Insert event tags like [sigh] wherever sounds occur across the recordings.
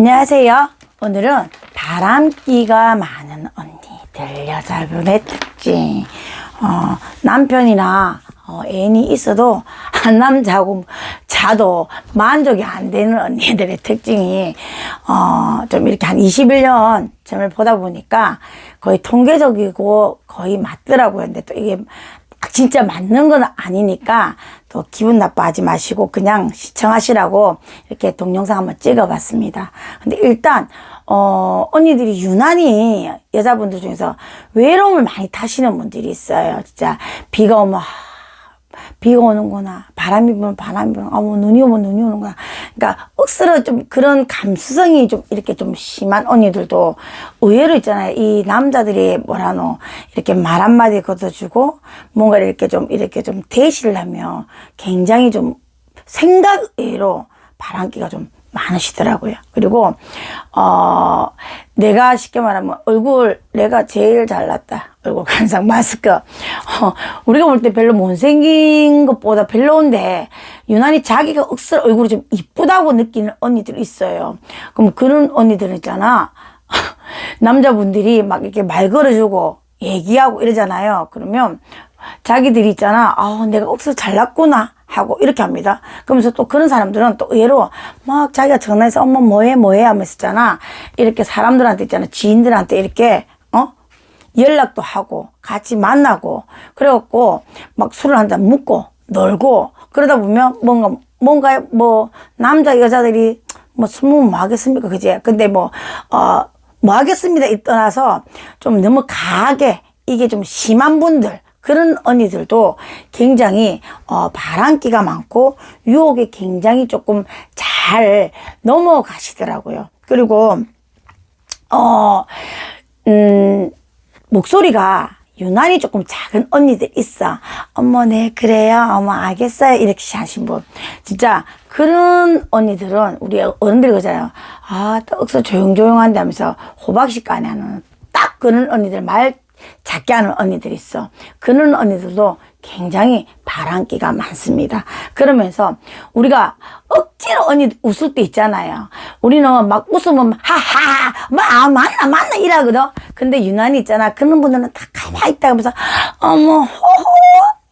안녕하세요. 오늘은 바람기가 많은 언니들 여자분의 특징. 어, 남편이나 어, 애인이 있어도 한 남자하고 자도 만족이 안 되는 언니들의 특징이 어, 좀 이렇게 한 21년 점을 보다 보니까 거의 통계적이고 거의 맞더라고요. 근데 또 이게 진짜 맞는 건 아니니까 또 기분 나빠하지 마시고 그냥 시청하시라고 이렇게 동영상 한번 찍어봤습니다. 근데 일단 어 언니들이 유난히 여자분들 중에서 외로움을 많이 타시는 분들이 있어요. 진짜 비가 오면 하, 비가 오는구나. 바람이 불면 바람이 불면, 아, 뭐 눈이 오면 눈이 오는구나. 그러니까, 억수로 좀 그런 감수성이 좀 이렇게 좀 심한 언니들도 의외로 있잖아요. 이 남자들이 뭐라노, 이렇게 말 한마디 걷어주고, 뭔가 이렇게 좀, 이렇게 좀 대시를 하면 굉장히 좀 생각 외로 바람기가 좀 많으시더라고요. 그리고, 어, 내가 쉽게 말하면 얼굴, 내가 제일 잘났다. 얼굴 간상 마스크. 어, 우리가 볼 때 별로 못생긴 것보다 별로인데, 유난히 자기가 억수로 얼굴이 좀 이쁘다고 느끼는 언니들 있어요. 그럼 그런 언니들 있잖아. [laughs] 남자분들이 막 이렇게 말 걸어주고 얘기하고 이러잖아요. 그러면 자기들이 있잖아. 아, 내가 억수로 잘났구나. 하고 이렇게 합니다. 그러면서 또 그런 사람들은 또 의외로 막 자기가 전화해서 엄마 뭐해 뭐해 하면서 있잖아. 이렇게 사람들한테 있잖아. 지인들한테 이렇게 어? 연락도 하고 같이 만나고 그래갖고 막 술을 한 잔 묻고 놀고 그러다 보면 뭔가 뭔가 뭐 남자 여자들이 뭐 스무 뭐 하겠습니까 그지? 근데 뭐 어 뭐 하겠습니다 이 떠나서 좀 너무 강하게 이게 좀 심한 분들 그런 언니들도 굉장히 어, 바람기가 많고 유혹에 굉장히 조금 잘 넘어가시더라고요. 그리고 어, 음, 목소리가 유난히 조금 작은 언니들 있어. 어머, 네, 그래요. 어머, 알겠어요. 이렇게 하신 분. 진짜 그런 언니들은 우리 어른들이 그러잖아요. 아, 떡서 조용조용한데 하면서 호박식 하는 딱 그런 언니들 말 작게 하는 언니들이 있어. 그런 언니들도 굉장히 바람기가 많습니다. 그러면서 우리가 억지로 언니 웃을 때 있잖아요. 우리는 막 웃으면 하하, 막 아, 맞나 맞나 이러거든. 근데 유난히 있잖아. 그런 분들은 다 가만히 있다 하면서 어머 호호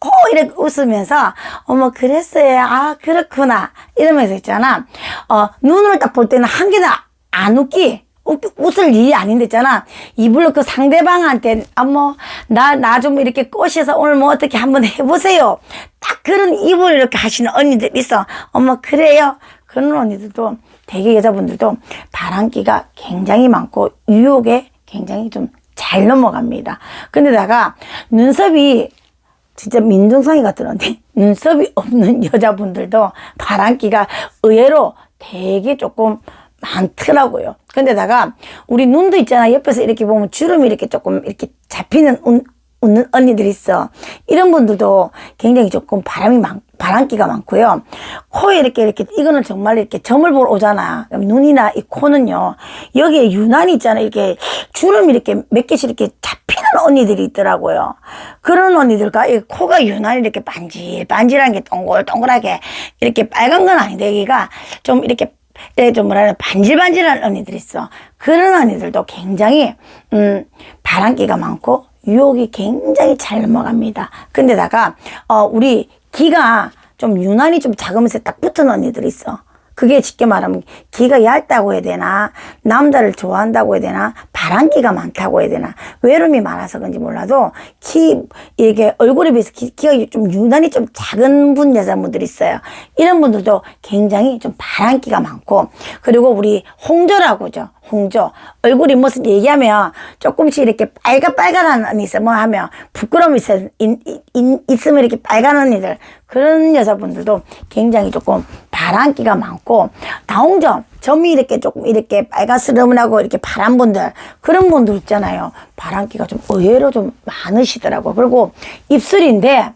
호 이렇게 웃으면서 어머 그랬어요. 아 그렇구나 이러면서 있잖아. 어 눈을 딱볼 때는 한 개는 안 웃기. 웃을 일이 아닌데 있잖아. 입으로 그 상대방한테, 아, 뭐, 나, 나 좀 이렇게 꼬셔서 오늘 뭐 어떻게 한번 해보세요. 딱 그런 입을 이렇게 하시는 언니들 있어. 어머, 그래요. 그런 언니들도 대개 여자분들도 바람기가 굉장히 많고 유혹에 굉장히 좀 잘 넘어갑니다. 근데다가 눈썹이 진짜 민둥상이 같은 언니, 눈썹이 없는 [laughs] 여자분들도 바람기가 의외로 되게 조금 많더라고요. 근데다가 우리 눈도 있잖아. 옆에서 이렇게 보면 주름이 이렇게 조금 이렇게 잡히는 운, 웃는 언니들이 있어. 이런 분들도 굉장히 조금 바람이 많, 바람기가 많고요. 코에 이렇게 이렇게 이거는 정말 이렇게 점을 보러 오잖아. 그럼 눈이나 이 코는요. 여기에 유난히 있잖아. 이렇게 주름이 이렇게 몇 개씩 이렇게 잡히는 언니들이 있더라고요. 그런 언니들과 이 코가 유난히 이렇게 반질반질한 게 동글동글하게 이렇게 빨간 건 아닌데 여기가 좀 이렇게 예, 좀 뭐라 해 반질반질한 언니들 있어. 그런 언니들도 굉장히 음 바람기가 많고 유혹이 굉장히 잘 넘어갑니다. 근데다가 어 우리 기가 좀 유난히 좀 작으면서 딱 붙은 언니들 있어. 그게 쉽게 말하면 기가 얇다고 해야 되나 남자를 좋아한다고 해야 되나 바람기가 많다고 해야 되나? 외로움이 많아서 그런지 몰라도 키 이게 얼굴에 비해서 기, 기가 좀 유난히 좀 작은 분 여자분들 있어요. 이런 분들도 굉장히 좀 바람기가 많고 그리고 우리 홍조라고죠. 홍조. 얼굴이 무슨 얘기하면 조금씩 이렇게 빨간빨간한 있어. 뭐 하면 부끄러움이 있어, 있, 있, 있으면 이렇게 빨간 언니들. 그런 여자분들도 굉장히 조금 바람기가 많고 다홍점 점이 이렇게 조금 이렇게 빨간스름하고 이렇게 파란 분들 그런 분들 있잖아요 바람기가 좀 의외로 좀 많으시더라고 그리고 입술인데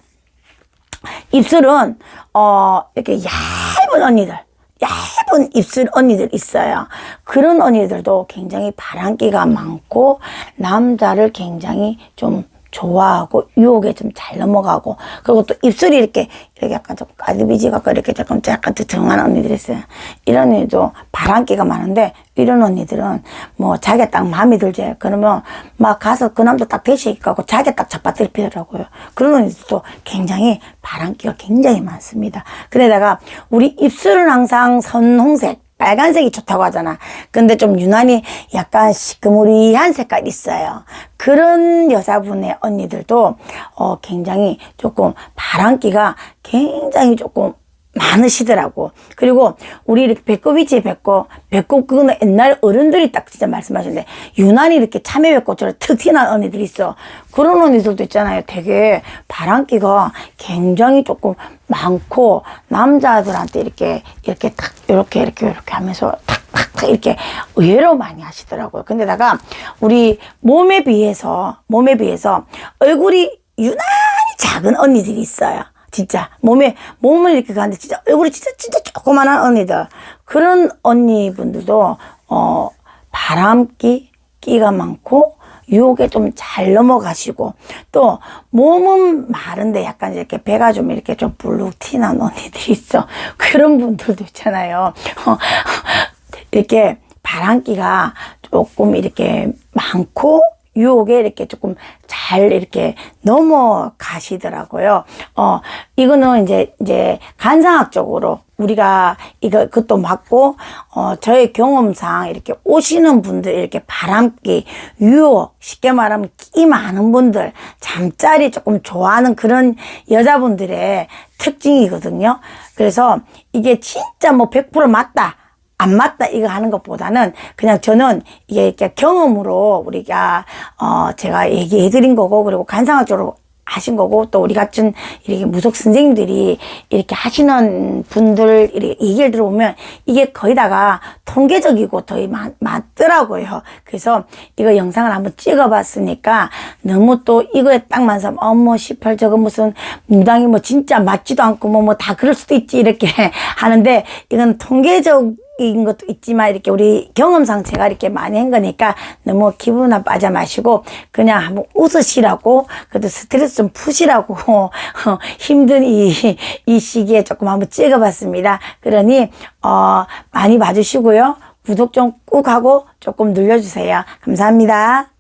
입술은 어 이렇게 얇은 언니들 얇은 입술 언니들 있어요. 그런 언니들도 굉장히 바람기가 많고 남자를 굉장히 좀 좋아하고 유혹에 좀 잘 넘어가고 그리고 또 입술이 이렇게 이렇게 약간 좀 까디비지 같고 이렇게 조금 약간 두툼한 언니들이 있어요. 이런 언니도 바람기가 많은데 이런 언니들은 뭐 자기가 딱 마음에 들지 그러면 막 가서 그 남자 딱 대시하고 자기가 딱 잡아들 피더라고요. 그런 언니들도 굉장히 바람기가 굉장히 많습니다. 그래다가 우리 입술은 항상 선홍색 빨간색이 좋다고 하잖아. 근데 좀 유난히 약간 시커머리한 색깔 있어요. 그런 여자분의 언니들도 어 굉장히 조금 바람기가 굉장히 조금 많으시더라고. 그리고 우리 이렇게 배꼽이지 배꼽. 배꼽 그거는 옛날 어른들이 딱 진짜 말씀하시는데 유난히 이렇게 참외 배꼽처럼 특 튀난 언니들이 있어. 그런 언니들도 있잖아요. 되게 바람기가 굉장히 조금 많고 남자들한테 이렇게 이렇게 탁 이렇게 이렇게 이렇게 하면서 탁탁탁 이렇게 의외로 많이 하시더라고요. 근데다가 우리 몸에 비해서 몸에 비해서 얼굴이 유난히 작은 언니들이 있어요. 진짜 몸에 몸을 이렇게 가는데 진짜 얼굴이 진짜 진짜 조그만한 언니들. 그런 언니분들도 어 바람기 끼가 많고 유혹에 좀 잘 넘어가시고 또 몸은 마른데 약간 이렇게 배가 좀 이렇게 좀 튀난 언니들이 있어. 그런 분들도 있잖아요. 어, 이렇게 바람기가 조금 이렇게 많고 유혹에 이렇게 조금 잘 이렇게 넘어가시더라고요. 어, 이거는 이제, 이제 간상학적으로 우리가 이거, 그것도 맞고, 어, 저의 경험상 이렇게 오시는 분들, 이렇게 바람기, 유혹, 쉽게 말하면 끼 많은 분들, 잠자리 조금 좋아하는 그런 여자분들의 특징이거든요. 그래서 이게 진짜 뭐 100% 맞다. 안 맞다 이거 하는 것보다는 그냥 저는 이게 이렇게 경험으로 우리가 어 제가 얘기해 드린 거고 그리고 간상학적으로 하신 거고 또 우리 같은 이렇게 무속 선생님들이 이렇게 하시는 분들 이렇게 얘기를 들어보면 이게 거의 다가 통계적이고 더 맞, 맞더라고요. 그래서 이거 영상을 한번 찍어봤으니까 너무 또 이거에 딱 맞으면 어머 18 저거 무슨 무당이 뭐 진짜 맞지도 않고 뭐 뭐 다 그럴 수도 있지 이렇게 [laughs] 하는데 이건 통계적 인 것도 있지만 이렇게 우리 경험상 제가 이렇게 많이 한 거니까 너무 기분 나빠져 마시고 그냥 한번 웃으시라고 그래도 스트레스 좀 푸시라고 [laughs] 어, 힘든 이, 이 시기에 조금 한번 찍어봤습니다. 그러니 어 많이 봐주시고요. 구독 좀 꾹 하고 조금 눌러주세요. 감사합니다.